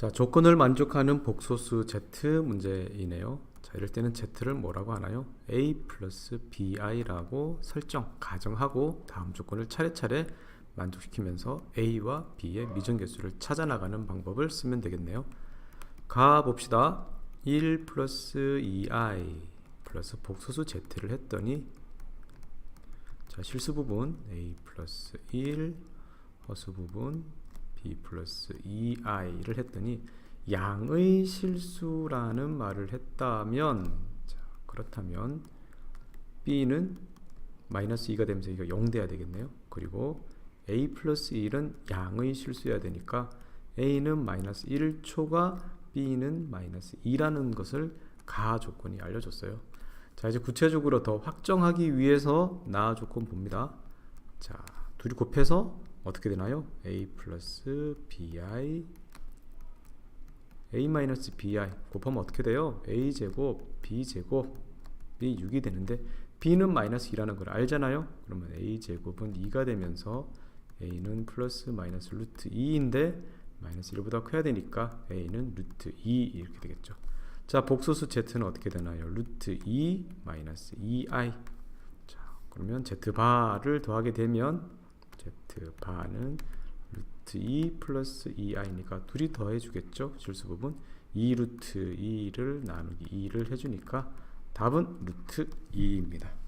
자, 조건을 만족하는 복소수 z 문제이네요. 자, 이럴 때는 z를 뭐라고 하나요? a 플러스 bi라고 설정, 가정하고 다음 조건을 차례차례 만족시키면서 a와 b의 미정계수를 찾아 나가는 방법을 쓰면 되겠네요. 가 봅시다. 1 플러스 2i 플러스 복소수 z를 했더니 자, 실수 부분 a 플러스 1 허수 부분 b 플러스 2i를 했더니 양의 실수라는 말을 했다면 자, 그렇다면 b는 마이너스 2가 되면서 이거 0 돼야 되겠네요. 그리고 a 플러스 1은 양의 실수여야 되니까 a는 마이너스 1초가 b는 마이너스 2라는 것을 가 조건이 알려줬어요. 자 이제 구체적으로 더 확정하기 위해서 나 조건 봅니다. 자 둘이 곱해서 어떻게 되나요? a 플러스 bi a 마이너스 bi 곱하면 어떻게 돼요? a 제곱 b 제곱이 6이 되는데 b는 마이너스 2라는 걸 알잖아요. 그러면 a 제곱은 2가 되면서 a는 플러스 마이너스 루트 2인데 마이너스 1보다 커야 되니까 a는 루트 2 이렇게 되겠죠. 자 복소수 z는 어떻게 되나요? 루트 2 마이너스 2i 자 그러면 z 바를 더하게 되면 z 바는 루트 2 플러스 2i니까 둘이 더해 주겠죠? 실수 부분? 2 루트 2를 나누기 2를 해주니까 답은 루트 2입니다